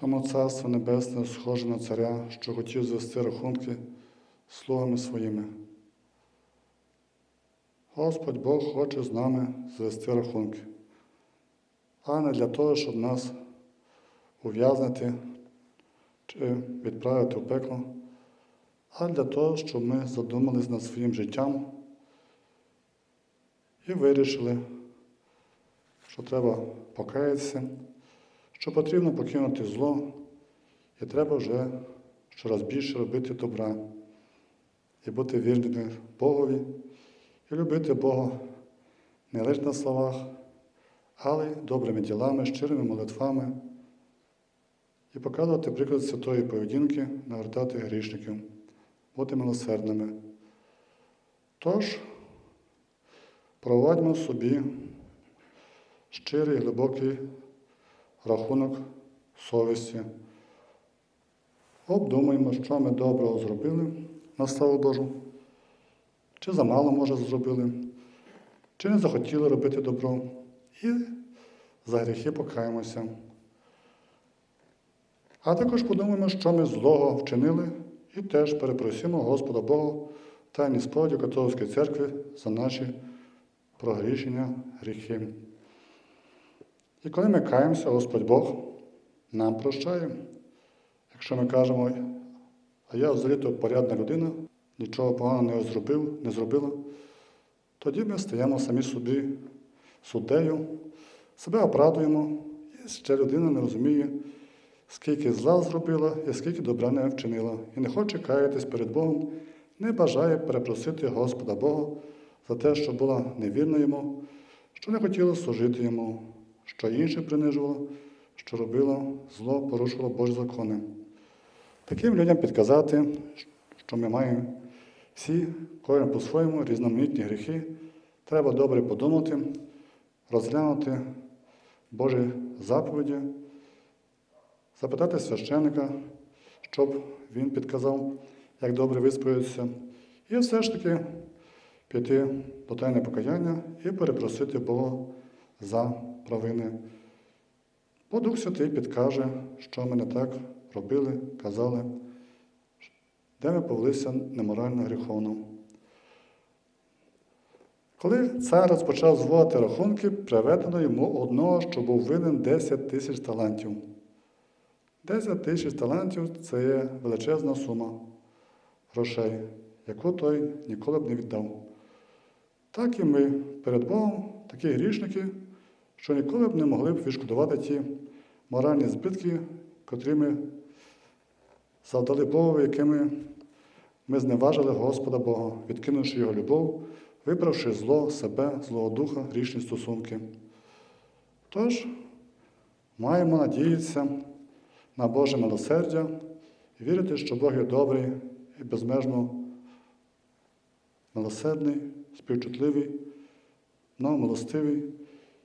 Тому Царство Небесне схоже на царя, що хотів звести рахунки слугами своїми. Господь Бог хоче з нами звести рахунки, а не для того, щоб нас ув'язнити чи відправити в пекло, а для того, щоб ми задумались над своїм життям і вирішили, що треба покаятися, що потрібно покинути зло, і треба вже щораз більше робити добра і бути вірними Богові, і любити Бога не лише на словах, але й добрими ділами, щирими молитвами і показувати приклад святої поведінки, навертати грішників, бути милосердними. Тож, проводьмо собі щирий глибокий рахунок совісті. Обдумуємо, що ми доброго зробили на славу Божу, чи замало, може, зробили, чи не захотіли робити добро, і за гріхи покаємося. А також подумаємо, що ми злого вчинили, і теж перепросимо Господа Бога тайній сповіді Католицької церкви за наші прогрішення, гріхи. І коли ми каємося, Господь Бог нам прощає. Якщо ми кажемо, а я взагалі-то порядна людина, нічого поганого не зробив, не зробила, тоді ми стаємо самі собі суддею, себе оправдуємо, і ще людина не розуміє, скільки зла зробила і скільки добра не вчинила, і не хоче каятись перед Богом, не бажає перепросити Господа Бога за те, що була невірна йому, що не хотіла служити йому, що інше принижувала, що робила зло, порушувала Божі закони. Таким людям підказати, що ми маємо всі, кожен по-своєму, різноманітні гріхи, треба добре подумати, розглянути Божі заповіді, запитати священика, щоб він підказав, як добре висповідатися, і все ж таки піти до тайне покаяння і перепросити Бога за провини. Бо Дух Святий підкаже, що ми не так робили, казали, де ми повелися неморально гріховно. Коли цар розпочав зводити рахунки, приведено йому одного, що був винен 10 тисяч талантів. 10 тисяч талантів це є величезна сума грошей, яку той ніколи б не віддав. Так і ми перед Богом такі грішники, що ніколи б не могли б відшкодувати ті моральні збитки, котрі ми завдали Богу, якими ми зневажили Господа Бога, відкинувши Його любов, вибравши зло, себе, злого духа, грішні стосунки. Тож маємо надіятися на Боже милосердя і вірити, що Бог є добрий і безмежно милосердний, співчутливий, милостивий.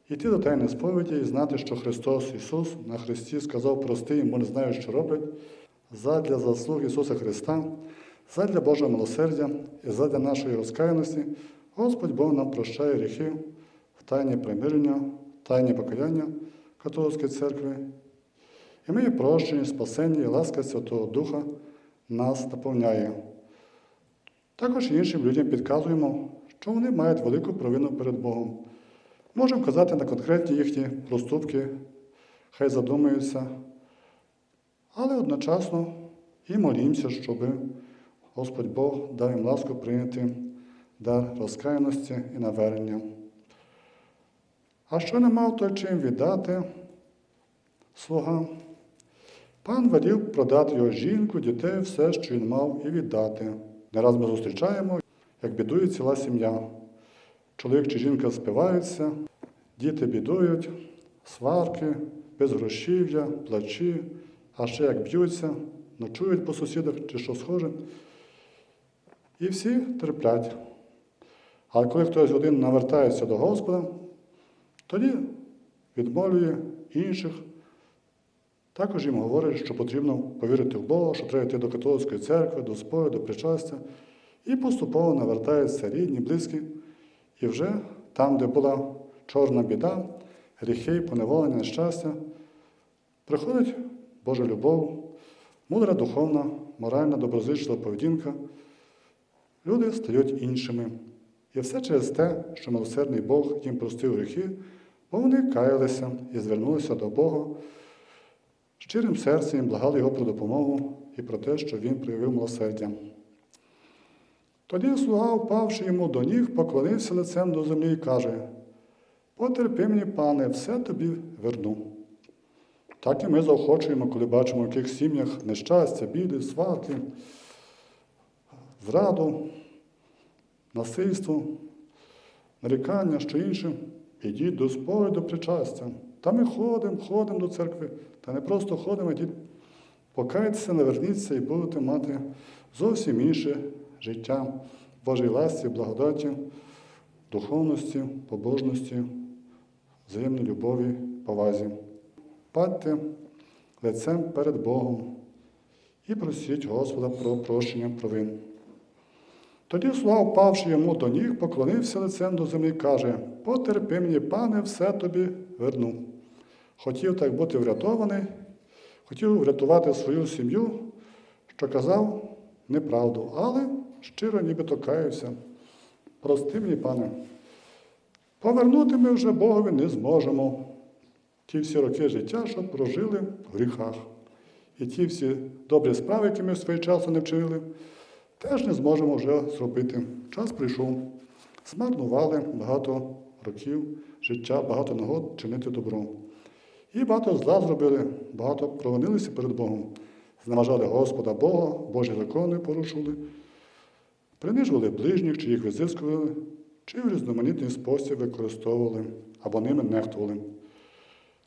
Йти до тайної сповіді і знати, що Христос Ісус на Христі сказав прости, йому не знаю, що роблять, задля заслуг Ісуса Христа, задля Божого милосердя і задля нашої розкаяності, Господь Бог нам прощає гріхи в тайні примирення, в тайні покаяння Католицької церкви. І ми прощені, спасені, і ласка Святого Духа нас наповняє. Також іншим людям підказуємо, що вони мають велику провину перед Богом. Можемо казати на конкретні їхні проступки, хай задумаються, але одночасно і молімося, щоб Господь Бог дав їм ласку прийняти дар розкаяності і навернення. А що не мав той чим віддати слуга? Пан велів продати його жінку, дітей, все, що він мав, і віддати. Не раз ми зустрічаємо, як бідує ціла сім'я. Чоловік чи жінка спиваються, діти бідують, сварки, безгрошів'я, плачі, а ще як б'ються, ночують по сусідах чи що схоже. І всі терплять. Але коли хтось один навертається до Господа, тоді відмолює інших. Також їм говорить, що потрібно повірити в Бога, що треба йти до католицької церкви, до спою, до причастя. І поступово навертаються рідні, близькі. І вже там, де була чорна біда, гріхи, поневолення, нещастя, приходить Божа любов, мудра духовна, моральна, доброзичлива поведінка, люди стають іншими. І все через те, що милосердний Бог їм простив гріхи, бо вони каялися і звернулися до Бога, щирим серцем благали Його про допомогу і про те, що Він проявив милосердя. Тоді слуга, впавши йому до ніг, поклонився лицем до землі і каже: Потерпи мені, пане, все тобі верну. Так і ми заохочуємо, коли бачимо, в яких сім'ях нещастя, біди, сварки, зраду, насильство, нарікання, що інше. Ідіть до сповіді, до причастя. Та ми ходимо, ходимо до церкви. Та не просто ходимо, ідіть, покайтеся, наверніться і будете мати зовсім інше життя Божій ласці, благодаті, духовності, побожності, взаємній любові, повазі. Падьте лицем перед Богом і просіть Господа про прощення провин. Тоді слуга, впавши йому до ніг, поклонився лицем до землі і каже: Потерпи мені, пане, все тобі верну. Хотів так бути врятований, хотів врятувати свою сім'ю, що казав неправду, але щиро нібито каявся. Прости мені, пане. Повернути ми вже Богові не зможемо. Ті всі роки життя, що прожили в гріхах. І ті всі добрі справи, які ми свого часу не вчинили, теж не зможемо вже зробити. Час прийшов. Змарнували багато років життя, багато нагод чинити добро. І багато зла зробили, багато провинилися перед Богом. Зневажали Господа Бога, Божі закони порушували, принижували ближніх, чи їх визискували, чи в різноманітний спосіб використовували або ними нехтували.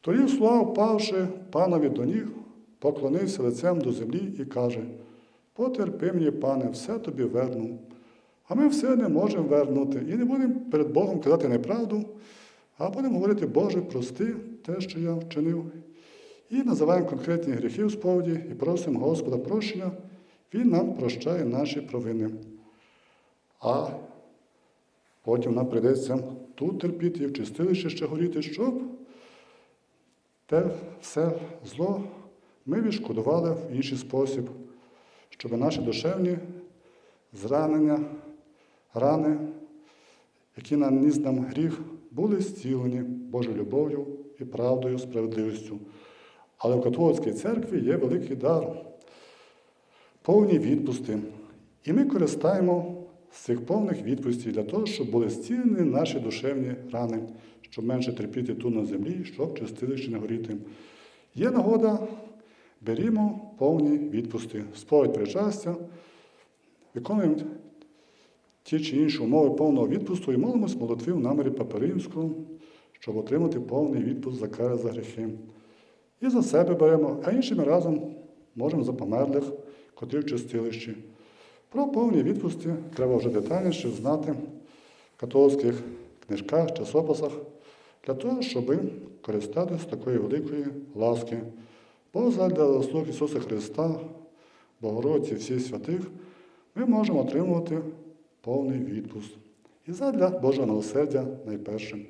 Тоді слава, впавши панові до ніг, поклонився лицем до землі і каже: Потерпи мені, пане, все тобі верну. А ми все не можемо вернути і не будемо перед Богом казати неправду, а будемо говорити, Боже, прости те, що я вчинив. І називаємо конкретні гріхи в сповіді і просимо Господа прощення, Він нам прощає наші провини. А потім нам прийдеться тут терпіти і в чистилище ще горіти, щоб те все зло ми відшкодували в інший спосіб, щоб наші душевні зранення, рани, які наніс нам гріх, були зцілені Божою любов'ю і правдою, справедливістю. Але в католицькій церкві є великий дар, повні відпусти. І ми користаємо з цих повних відпустів для того, щоб були зцілені наші душевні рани, щоб менше терпіти тут на землі, щоб чистилище не горіти. Є нагода, берімо повні відпусти, сповідь причастя, виконуємо ті чи інші умови повного відпусту і молимось молитви в намірі Паперимського, щоб отримати повний відпуск за кари за гріхи. І за себе беремо, а іншими разом можемо за померлих, котрі в чистилищі. Про повні відпусти треба вже детальніше знати в католицьких книжках, часописах, для того, щоб користатися такої великої ласки. Бо задля заслуг Ісуса Христа, Богородиці, всіх святих, ми можемо отримувати повний відпуск. І задля Божого милосердя найпершим.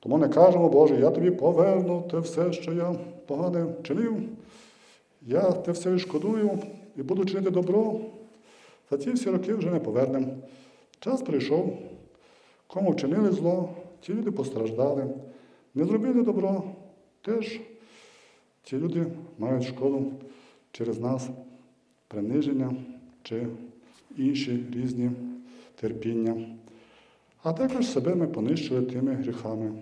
Тому не кажемо, Боже, я тобі поверну те все, що я погане чинив, я те все відшкодую і буду чинити добро. За ці всі роки вже не повернемо. Час прийшов, кому вчинили зло, ті люди постраждали, не зробили добро, теж ті люди мають шкоду через нас приниження чи інші різні терпіння. А також себе ми понищили тими гріхами.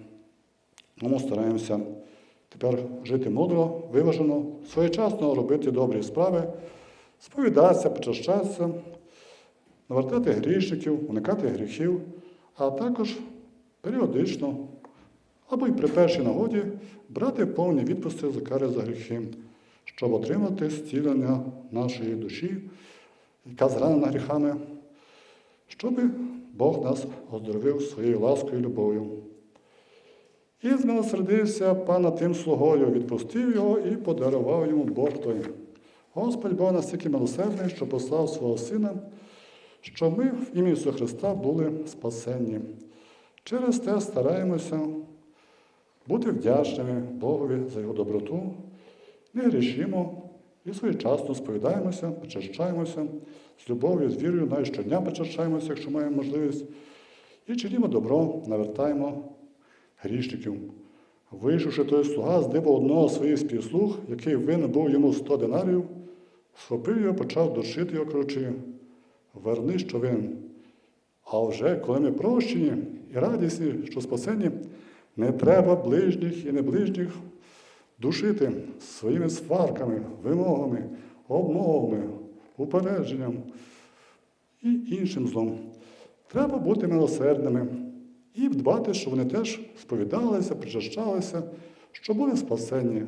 Тому стараємося тепер жити мудро, виважено, своєчасно робити добрі справи, сповідатися, почащатися, навертати грішників, уникати гріхів, а також періодично або й при першій нагоді брати повні відпусти за кари за гріхи, щоб отримати зцілення нашої душі, яка зранена гріхами, щоб Бог нас оздоровив своєю ласкою і любов'ю. І змилосердився пана тим слугою, відпустив його і подарував йому Бог той. Господь Бог настільки милосердний, що послав свого Сина, що ми в ім'я Ісуса Христа були спасенні. Через те стараємося бути вдячними Богові за Його доброту не грішимо і своєчасно сповідаємося, причащаємося, з любов'ю, з вірою, навіть щодня причащаємося, якщо маємо можливість, і чинімо добро, навертаємо грішників. Вийшовши той слуга з диба одного своїх співслуг, який винен був йому сто динарів, схопив його, почав душити його, кажучи, верни, що винен. А вже коли ми прощені і радісні, що спасені, не треба ближніх і неближніх душити своїми сварками, вимогами, обмовами, упередженням і іншим злом. Треба бути милосердними і дбати, щоб вони теж сповідалися, причащалися, щоб були спасені.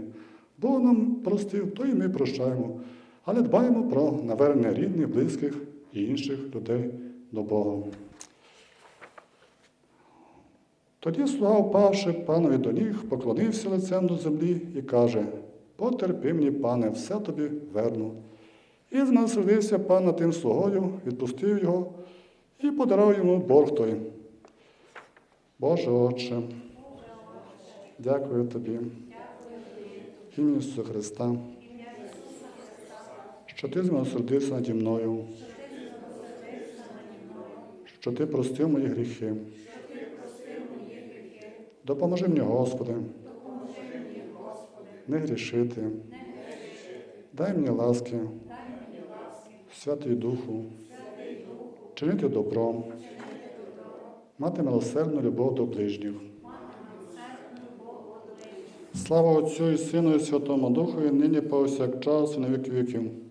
Бог нам простив, то і ми прощаємо, але дбаємо про навернення рідних, близьких і інших людей до Бога. Тоді слуга, впавши панові до ніг, поклонився лицем до землі і каже: Потерпи мені, пане, все тобі верну. І змилосердився пан над тим слугою, відпустив його і подарував йому борг той. Боже Отче, дякую тобі, ім'я Ісуса Христа, що ти змилосердився наді мною, що ти простив мої гріхи. Допоможи мені, Господи, не грішити. Дай мені ласки, Святий Духу, чинити добро, мати милосердну любов до ближніх. Слава Отцю і Сину і Святому Духу, і нині повсякчас і на віки віків.